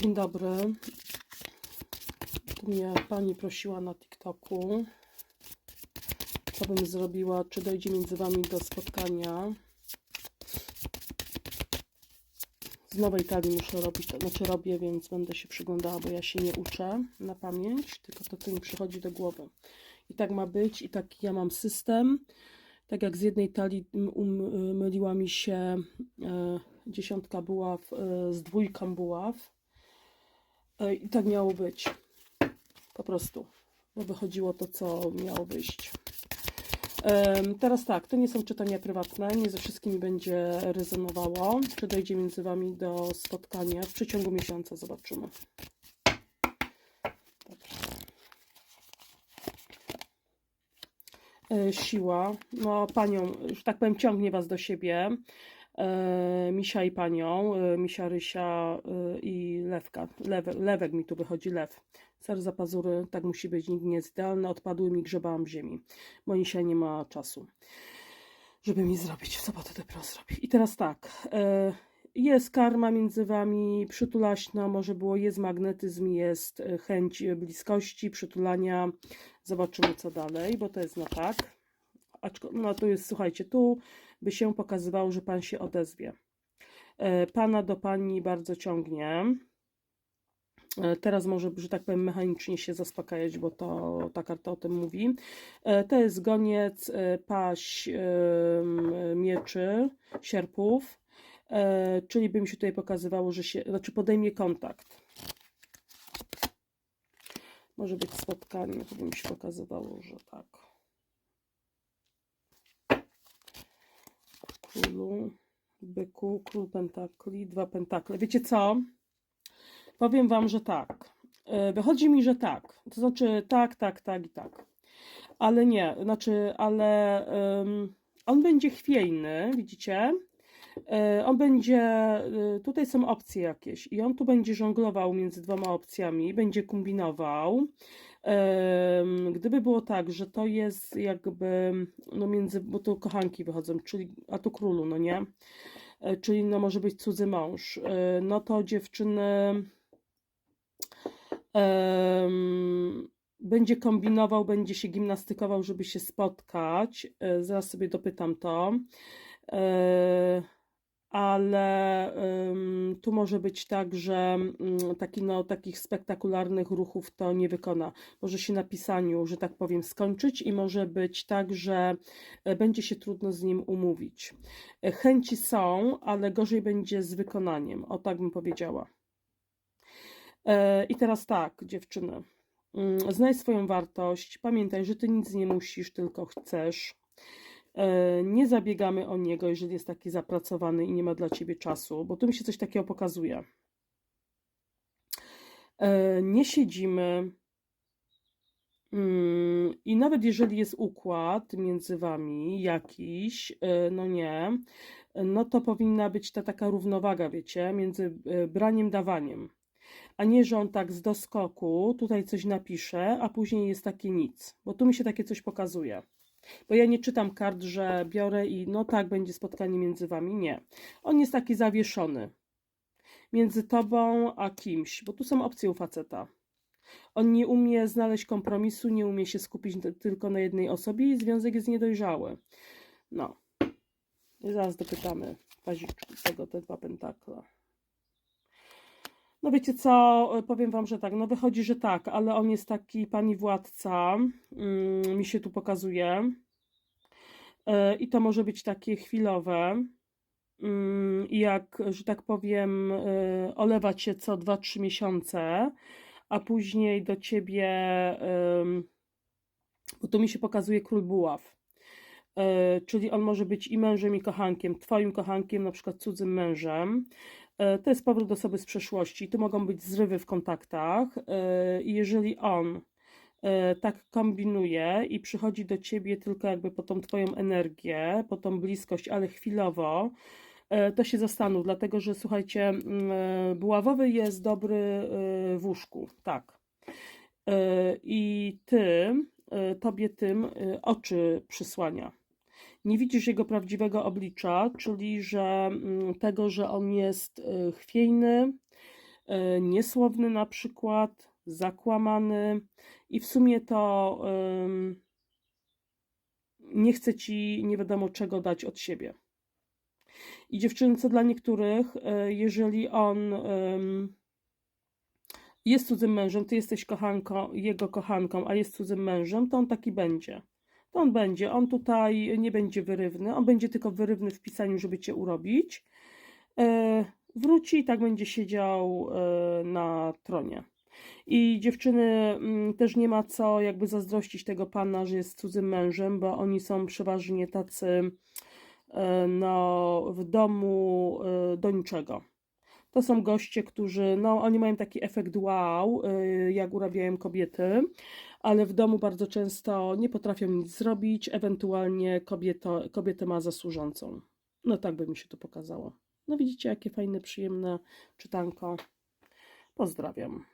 Dzień dobry. Tu mnie pani prosiła na TikToku, co bym zrobiła, czy dojdzie między wami do spotkania. Z nowej talii muszę robić, to znaczy robię, więc będę się przyglądała, bo ja się nie uczę na pamięć, tylko to, co mi przychodzi do głowy. I tak ma być, i tak ja mam system. Tak jak z jednej talii myliła mi się e, dziesiątka buław e, z dwójką buław. E, I tak miało być. Po prostu. Bo wychodziło to, co miało wyjść. Teraz tak, to nie są czytania prywatne, nie ze wszystkimi będzie rezonowało. Czy dojdzie między Wami do spotkania w przeciągu miesiąca, zobaczymy. Dobrze. Siła, no panią, że tak powiem, ciągnie Was do siebie. E, Misia i panią, e, Misia, Rysia e, i Lewka. Lewe, lewek mi tu wychodzi, lew. Ser za pazury, tak musi być, nikt nie jest idealny. Odpadły mi, grzebałam w ziemi, bo dzisiaj nie ma czasu, żeby mi zrobić. W sobotę dopiero zrobi. I teraz tak, jest karma między wami, przytulaśna, może było, jest magnetyzm, jest chęć bliskości, przytulania. Zobaczymy, co dalej, bo to jest na tak. Aczko, no to jest, słuchajcie, tu by się pokazywało, że pan się odezwie. E, Pana do pani bardzo ciągnie. E, Teraz może, że tak powiem, mechanicznie się zaspokajać, bo to ta karta o tym mówi. E, To jest goniec, em, mieczy, sierpów, czyli by mi się tutaj pokazywało, że się, znaczy podejmie kontakt. Może być spotkanie, to by mi się pokazywało, że tak. Królu, byku, król pentakli, dwa pentakle. Wiecie co? Powiem wam, że tak. E, Wychodzi mi, że tak. To znaczy tak, tak, tak i tak. Ale nie, znaczy, ale em, on będzie chwiejny, widzicie? E, On będzie, e, tutaj są opcje jakieś i on tu będzie żonglował między dwoma opcjami, będzie kombinował. Gdyby było tak, że to jest jakby, no między, bo tu kochanki wychodzą, czyli, a tu królu, no nie? E, Czyli no może być cudzy mąż. No to dziewczyny będzie kombinował, będzie się gimnastykował, żeby się spotkać. Zaraz sobie dopytam to. E, ale ym, tu może być tak, że mm, taki, no, takich spektakularnych ruchów to nie wykona. Może się na pisaniu, że tak powiem, skończyć i może być tak, że e, będzie się trudno z nim umówić. E, Chęci są, ale gorzej będzie z wykonaniem. O tak bym powiedziała. E, I teraz tak, dziewczyny. Mm, Znaj swoją wartość. Pamiętaj, że ty nic nie musisz, tylko chcesz. E, Nie zabiegamy o niego, jeżeli jest taki zapracowany i nie ma dla ciebie czasu, bo tu mi się coś takiego pokazuje. E, Nie siedzimy. Mm, I nawet jeżeli jest układ między wami jakiś, e, no nie, no to powinna być ta taka równowaga, wiecie, między braniem, dawaniem. A nie, że on tak z doskoku tutaj coś napisze, a później jest takie nic. Bo tu mi się takie coś pokazuje. Bo ja nie czytam kart, że biorę i no tak, będzie spotkanie między wami. Nie. On jest taki zawieszony. Między tobą a kimś, bo tu są opcje u faceta. On nie umie znaleźć kompromisu, nie umie się skupić tylko na jednej osobie i związek jest niedojrzały. No. I zaraz dopytamy tego, te dwa pentakle. No wiecie co, powiem wam, że tak, no wychodzi, że tak, ale on jest taki pani władca, mm, mi się tu pokazuje. E, I to może być takie chwilowe. I jak, że tak powiem, e, olewa cię co 2-3 miesiące, a później do ciebie, em, bo tu mi się pokazuje król buław. E, Czyli on może być i mężem, i kochankiem, twoim kochankiem, na przykład cudzym mężem. E, To jest powrót osoby z przeszłości. Tu mogą być zrywy w kontaktach. e, jeżeli on e, tak kombinuje i przychodzi do ciebie tylko jakby po tą twoją energię, po tą bliskość, ale chwilowo, to się zastanów, dlatego że słuchajcie, buławowy jest dobry w łóżku, tak. I ty, tobie tym oczy przysłania nie widzisz jego prawdziwego oblicza, czyli że mm, tego, że on jest y, chwiejny, e, niesłowny na przykład, zakłamany i w sumie to nie chce ci nie wiadomo czego dać od siebie. I dziewczynce dla niektórych, e, jeżeli on jest cudzym mężem, ty jesteś kochanką, jego kochanką, a jest cudzym mężem, to on taki będzie. To on będzie. On tutaj nie będzie wyrywny, on będzie tylko wyrywny w pisaniu, żeby cię urobić. E, wróci i tak będzie siedział e, na tronie. I dziewczyny mm, też nie ma co jakby zazdrościć tego pana, że jest cudzym mężem, bo oni są przeważnie tacy e, no, w domu do niczego. To są goście, którzy, no, oni mają taki efekt wow, jak urabiają kobiety, ale w domu bardzo często nie potrafią nic zrobić, ewentualnie kobieto, kobietę ma za służącą. No tak by mi się to pokazało. No widzicie, jakie fajne, przyjemne czytanko. Pozdrawiam.